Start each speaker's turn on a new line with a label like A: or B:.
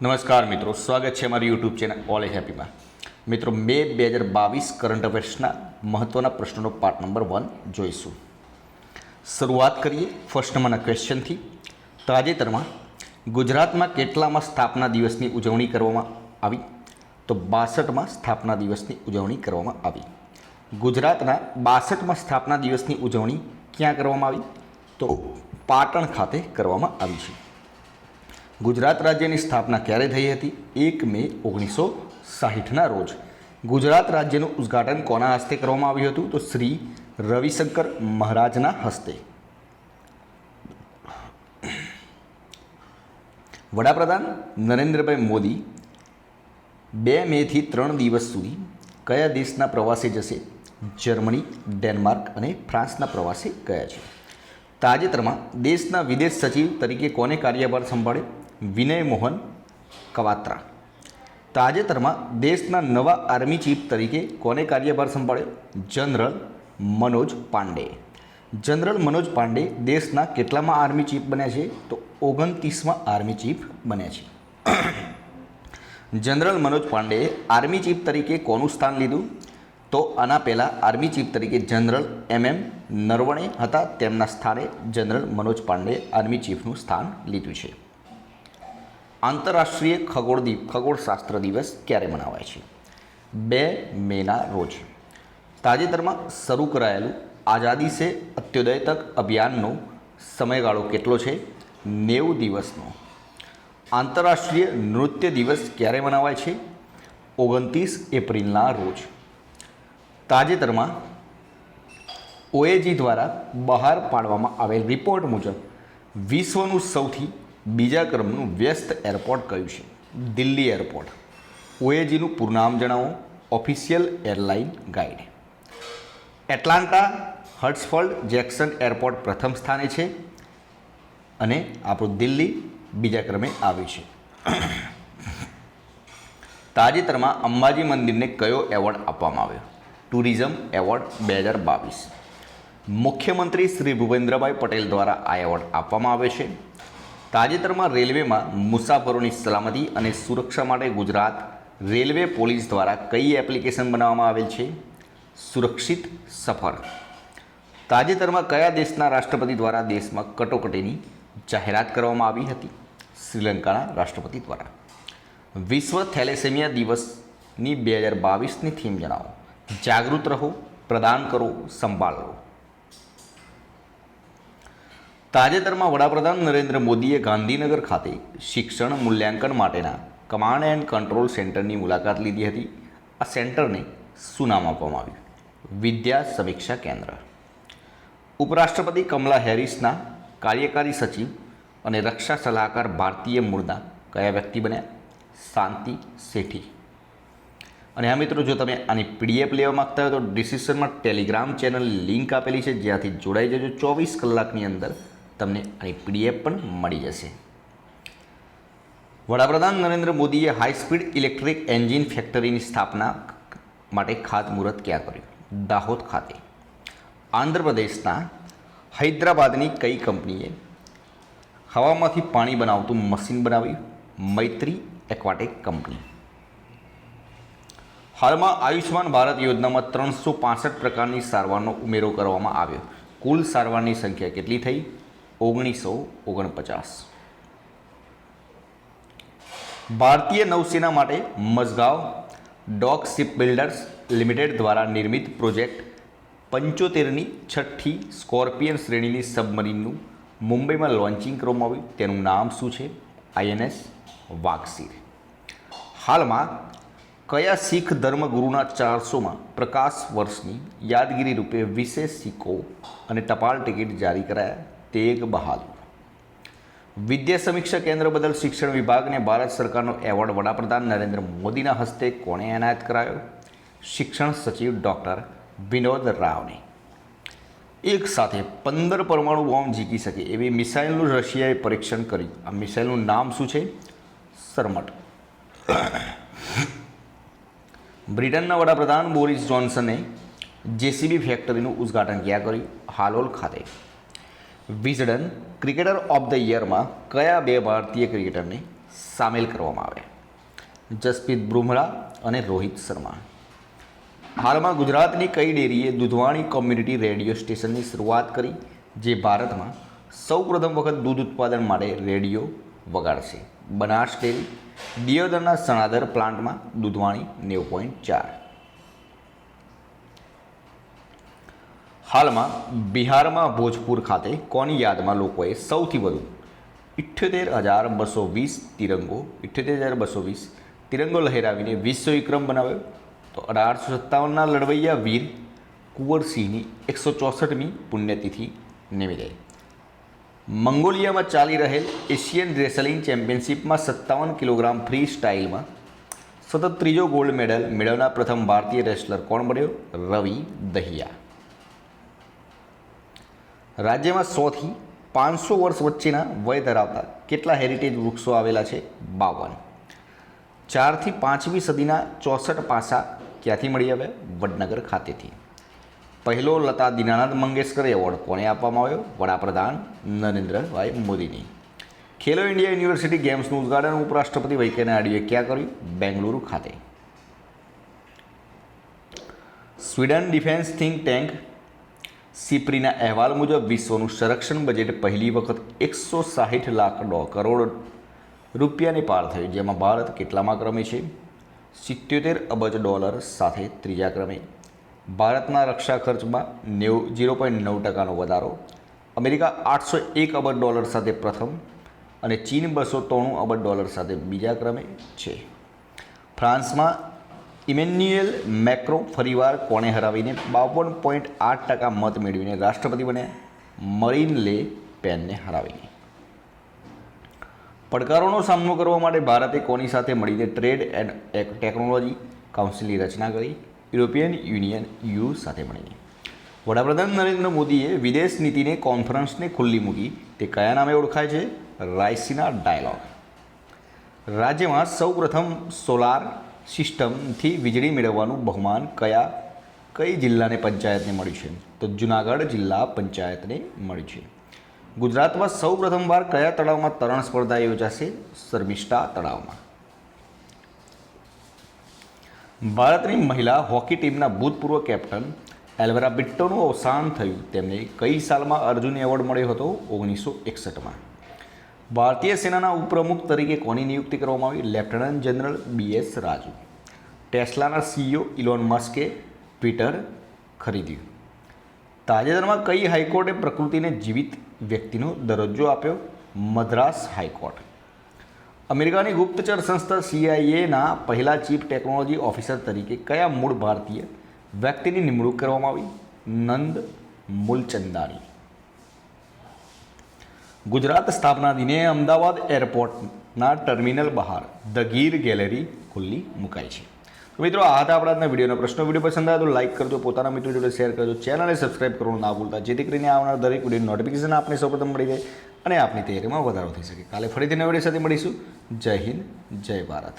A: નમસ્કાર મિત્રો, સ્વાગત છે અમારી યુટ્યુબ ચેનલ ઓલ એ હેપીમાં મિત્રો, મે બે હજાર બાવીસ કરંટ અફેર્સના મહત્ત્વના પ્રશ્નોનો પાર્ટ નંબર વન જોઈશું. શરૂઆત કરીએ ફર્સ્ટ નંબરના ક્વેશ્ચનથી તાજેતરમાં ગુજરાતમાં કેટલામાં સ્થાપના દિવસની ઉજવણી કરવામાં આવી? તો બાસઠમાં સ્થાપના દિવસની ઉજવણી કરવામાં આવી. ગુજરાતના બાસઠમાં સ્થાપના દિવસની ઉજવણી ક્યાં કરવામાં આવી? તો પાટણ ખાતે કરવામાં આવી છે. ગુજરાત રાજ્યની સ્થાપના ક્યારે થઈ હતી? એક મે ઓગણીસો સાહીઠના રોજ. ગુજરાત રાજ્યનું ઉદ્ઘાટન કોના હસ્તે કરવામાં આવ્યું હતું? તો શ્રી રવિશંકર મહારાજના હસ્તે. વડાપ્રધાન નરેન્દ્રભાઈ મોદી બે મેથી ત્રણ દિવસ સુધી કયા દેશના પ્રવાસે જશે? જર્મની, ડેનમાર્ક અને ફ્રાન્સના પ્રવાસે ગયા છે. તાજેતરમાં દેશના વિદેશ સચિવ તરીકે કોને કાર્યભાર સંભાળ્યો? વિનય મોહન કવાત્રા. તાજેતરમાં દેશના નવા આર્મી ચીફ તરીકે કોને કાર્યભાર સંભાળ્યો? જનરલ મનોજ પાંડે. જનરલ મનોજ પાંડે દેશના કેટલામાં આર્મી ચીફ બન્યા છે? તો ઓગણત્રીસમાં આર્મી ચીફ બન્યા છે. જનરલ મનોજ પાંડેએ આર્મી ચીફ તરીકે કોનું સ્થાન લીધું? તો આના પહેલાં આર્મી ચીફ તરીકે જનરલ એમ એમ નરવણે હતા. તેમના સ્થાને જનરલ મનોજ પાંડે આર્મી ચીફનું સ્થાન લીધું છે. આંતરરાષ્ટ્રીય ખગોળ દિવ, ખગોળશાસ્ત્ર દિવસ ક્યારે મનાવાય છે? બે મેના રોજ. તાજેતરમાં શરૂ કરાયેલું આઝાદી સે અત્યોદય તક અભિયાનનો સમયગાળો કેટલો છે? નેવું દિવસનો. આંતરરાષ્ટ્રીય નૃત્ય દિવસ ક્યારે મનાવાય છે? ઓગણત્રીસ એપ્રિલના રોજ. તાજેતરમાં ઓએજી દ્વારા બહાર પાડવામાં આવેલ રિપોર્ટ મુજબ વિશ્વનું સૌથી બીજા ક્રમનું વ્યસ્ત એરપોર્ટ કયું છે? દિલ્હી એરપોર્ટ. ઓએજીનું પૂર્ણામ જણાવો. Official airline guide. Atlanta Hartsfield Jackson airport પ્રથમ સ્થાને છે અને આપણું દિલ્હી બીજા ક્રમે આવ્યું છે. તાજેતરમાં અંબાજી મંદિરને કયો એવોર્ડ આપવામાં આવ્યો? ટુરિઝમ એવોર્ડ બે હજાર બાવીસ. મુખ્યમંત્રી શ્રી ભૂપેન્દ્રભાઈ પટેલ દ્વારા આ એવોર્ડ આપવામાં આવે છે. તાજેતરમાં રેલવેમાં મુસાફરોની સલામતી અને સુરક્ષા માટે ગુજરાત રેલવે પોલીસ દ્વારા કઈ એપ્લિકેશન બનાવવામાં આવેલ છે? સુરક્ષિત સફર. તાજેતરમાં કયા દેશના રાષ્ટ્રપતિ દ્વારા દેશમાં કટોકટીની જાહેરાત કરવામાં આવી હતી? શ્રીલંકાના રાષ્ટ્રપતિ દ્વારા. વિશ્વ થેલેસેમિયા દિવસની બે હજાર બાવીસની થીમ જણાવો. જાગૃત રહો, પ્રદાન કરો, સંભાળ લો. તાજેતરમાં વડાપ્રધાન નરેન્દ્ર મોદીએ ગાંધીનગર ખાતે શિક્ષણ મૂલ્યાંકન માટેના કમાન્ડ એન્ડ કંટ્રોલ સેન્ટરની મુલાકાત લીધી હતી. આ સેન્ટરને શું નામ આપવામાં આવ્યું. વિદ્યા સમીક્ષા કેન્દ્ર. ઉપરાષ્ટ્રપતિ કમલા હેરિસના કાર્યકારી સચિવ અને રક્ષા સલાહકાર ભારતીય મૂળના કયા વ્યક્તિ બન્યા? શાંતિ શેઠી. અને આ મિત્રો, જો તમે આની પીડીએફ લેવા માગતા હોય તો ડિસ્ક્રિપ્શનમાં ટેલિગ્રામ ચેનલ લિંક આપેલી છે. જ્યાંથી જોડાઈ જજો ચોવીસ કલાકની અંદર. તમને આની પીડીએફ પણ મળી જશે. વડાપ્રધાન નરેન્દ્ર મોદીએ હાઈ સ્પીડ ઇલેક્ટ્રિક એન્જિન ફેક્ટરીની સ્થાપના માટે ખાતમુહૂર્ત ક્યાં કર્યું? દાહોદ ખાતે. આંધ્રપ્રદેશના હૈદરાબાદની કઈ કંપનીએ હવામાંથી પાણી બનાવતું મશીન બનાવ્યું? Maitri Aquatech company. હાલમાં આયુષ્માન ભારત યોજનામાં ત્રણસો પાસઠ પ્રકારની સારવારનો ઉમેરો કરવામાં આવ્યો. કુલ સારવારની સંખ્યા કેટલી થઈ? ઓગણીસો ઓગણપચાસ. ભારતીય નૌસેના માટે Mazagon dock ship builders limited દ્વારા નિર્મિત પ્રોજેક્ટ પંચોતેરની છઠ્ઠી સ્કોર્પિયન શ્રેણીની સબમરીનનું મુંબઈમાં લોન્ચિંગ કરવામાં આવ્યું. તેનું નામ શું છે? આઈએનએસ વાગસીર હાલમાં કયા શીખ ધર્મગુરુના ચારસોમાં પ્રકાશ વર્ષની યાદગીરી રૂપે વિશેષ સિક્કો અને ટપાલ ટિકિટ જારી કરાયા? તેગ બહાદુર. વિદ્યા સમીક્ષા કેન્દ્ર બદલ શિક્ષણ વિભાગને ભારત સરકારનો એવોર્ડ વડાપ્રધાન નરેન્દ્ર મોદીના હસ્તે કોણે એનાયત કરાયો? શિક્ષણ સચિવ ડૉક્ટર વિનોદ રાવને. એક સાથે પંદર પરમાણુ બોમ્બ જીતી શકે એવી મિસાઇલનું રશિયાએ પરીક્ષણ કર્યું. આ મિસાઇલનું નામ શું છે? સરમટ. બ્રિટનના વડાપ્રધાન બોરિસ જોન્સને જેસીબી ફેક્ટરીનું ઉદ્ઘાટન ક્યાં કર્યું? હાલોલ ખાતે. વિઝડન ક્રિકેટર ઓફ ધ યરમાં કયા બે ભારતીય ક્રિકેટરને સામેલ કરવામાં આવે? જસપ્રીત બુમરાહ અને રોહિત શર્મા. હાલમાં ગુજરાતની કઈ ડેરીએ દૂધવાણી કોમ્યુનિટી રેડિયો સ્ટેશનની શરૂઆત કરી, જે ભારતમાં સૌપ્રથમ વખત દૂધ ઉત્પાદન માટે રેડિયો વગાડશે? બનાસ ડેરી દિયોદરના સણાદર પ્લાન્ટમાં દૂધવાણી નેવું પોઈન્ટ ચાર. હાલમાં બિહારમાં ભોજપુર ખાતે કોની યાદમાં લોકોએ સૌથી વધુ ઇઠ્યોતેર હજાર બસો વીસ તિરંગો, ઇઠ્યોતેર હજાર બસો વીસ તિરંગો લહેરાવીને વિશ્વ વિક્રમ બનાવ્યો? તો અઢારસો સત્તાવનના લડવૈયા વીર કુંવરસિંહની એકસો ચોસઠમી પુણ્યતિથિ નિમિત્તે. મંગોલિયામાં ચાલી રહેલ એશિયન રેસલિંગ ચેમ્પિયનશિપમાં સત્તાવન કિલોગ્રામ ફ્રી સ્ટાઇલમાં સતત ત્રીજો ગોલ્ડ મેડલ મેળવનાર પ્રથમ ભારતીય રેસલર કોણ બન્યો? રવિ દહિયા. રાજ્યમાં સોથી પાંચસો વર્ષ વચ્ચેના વય ધરાવતા કેટલા હેરિટેજ વૃક્ષો આવેલા છે? બાવન. ચારથી પાંચમી સદીના ચોસઠ પાસા ક્યાંથી મળી આવ્યા? વડનગર ખાતેથી. પહેલો લતા દીનાનાથ મંગેશકર એવોર્ડ કોને આપવામાં આવ્યો? વડાપ્રધાન નરેન્દ્રભાઈ મોદીની. ખેલો ઇન્ડિયા યુનિવર્સિટી ગેમ્સનું ઉદ્ઘાટન ઉપરાષ્ટ્રપતિ વૈંકૈયા નાયડુએ ક્યાં કર્યું? બેંગલુરુ ખાતે. સ્વીડન ડિફેન્સ થિંક ટેન્ક સિપ્રીના અહેવાલ મુજબ વિશ્વનું સંરક્ષણ બજેટ પહેલી વખત એકસો સાહીઠ લાખ ડો કરોડ રૂપિયાને પાર થયું જેમાં ભારત કેટલામાં ક્રમે છે? સિત્યોતેર અબજ ડોલર સાથે ત્રીજા ક્રમે. ભારતના રક્ષા ખર્ચમાં નેવું, ઝીરો પોઈન્ટ નવ ટકાનો વધારો. અમેરિકા આઠસો એક અબજ ડોલર સાથે પ્રથમ અને ચીન બસો ત્રણું અબજ ડોલર સાથે બીજા ક્રમે છે. ફ્રાન્સમાં ઇમેન્યુએલ મેક્રો ફરીવાર કોણે હરાવીને બાવન પોઈન્ટ આઠ ટકા મત મેળવીને રાષ્ટ્રપતિ બન્યા મરીન લે પેનને હરાવીને. પડકારોનો સામનો કરવા માટે ભારતે કોની સાથે મળીને ટ્રેડ એન્ડ ટેકનોલોજી કાઉન્સિલની રચના કરી, યુરોપિયન યુનિયન યુ સાથે મળીને? વડાપ્રધાન નરેન્દ્ર મોદીએ વિદેશ નીતિને કોન્ફરન્સને ખુલ્લી મૂકી, તે કયા નામે ઓળખાય છે? રાયસીના ડાયલોગ. રાજ્યમાં સૌપ્રથમ સોલાર સિસ્ટમથી વીજળી મેળવવાનું બહુમાન કયા, કઈ જિલ્લાને પંચાયતને મળ્યું છે? તો જુનાગઢ જિલ્લા પંચાયતને મળ્યું છે. ગુજરાતમાં સૌ પ્રથમવાર કયા તળાવમાં તરણ સ્પર્ધા યોજાશે? શર્મિષ્ઠા તળાવમાં. ભારતની મહિલા હોકી ટીમના ભૂતપૂર્વ કેપ્ટન એલ્વેરા બિટ્ટોનું અવસાન થયું. તેમને કઈ સાલમાં અર્જુન એવોર્ડ મળ્યો હતો? ઓગણીસો એકસઠમાં. ભારતીય સેનાના ઉપપ્રમુખ તરીકે કોની નિયુક્તિ કરવામાં આવી? Lieutenant general B S Raju. ટેસ્લાના CEO Elon મસ્કે ટ્વિટર ખરીદ્યું. તાજેતરમાં કઈ હાઈકોર્ટે પ્રકૃતિને જીવિત વ્યક્તિનો દરજ્જો આપ્યો? Madras high court. અમેરિકાની ગુપ્તચર સંસ્થા સીઆઈએના પહેલા ચીફ ટેકનોલોજી ઓફિસર તરીકે કયા મૂળ ભારતીય વ્યક્તિની નિમણૂક કરવામાં આવી? નંદ મૂલચંદાની ગુજરાત સ્થાપના દિને અમદાવાદ એરપોર્ટના ટર્મિનલ બહાર ધ ગીર ગેલેરી ખુલ્લી મુકાઈ છે. તો મિત્રો, આ હતા આપણા વિડીયોનો પ્રશ્નો. વીડિયો પસંદ આવે તો લાઇક કરજો, પોતાના મિત્રો જોડે શેર કરજો ચેનલને સબસ્ક્રાઇબ કરવાનું ના ભૂલતા, જેથી કરીને આવનાર દરેક વીડિયો નોટિફિકેશન આપને સૌપ્રથમ મળી જાય અને આપની તૈયારીમાં વધારો થઈ શકે. કાલે ફરીથી નવી સાથે મળીશું. જય હિન્દ, જય ભારત.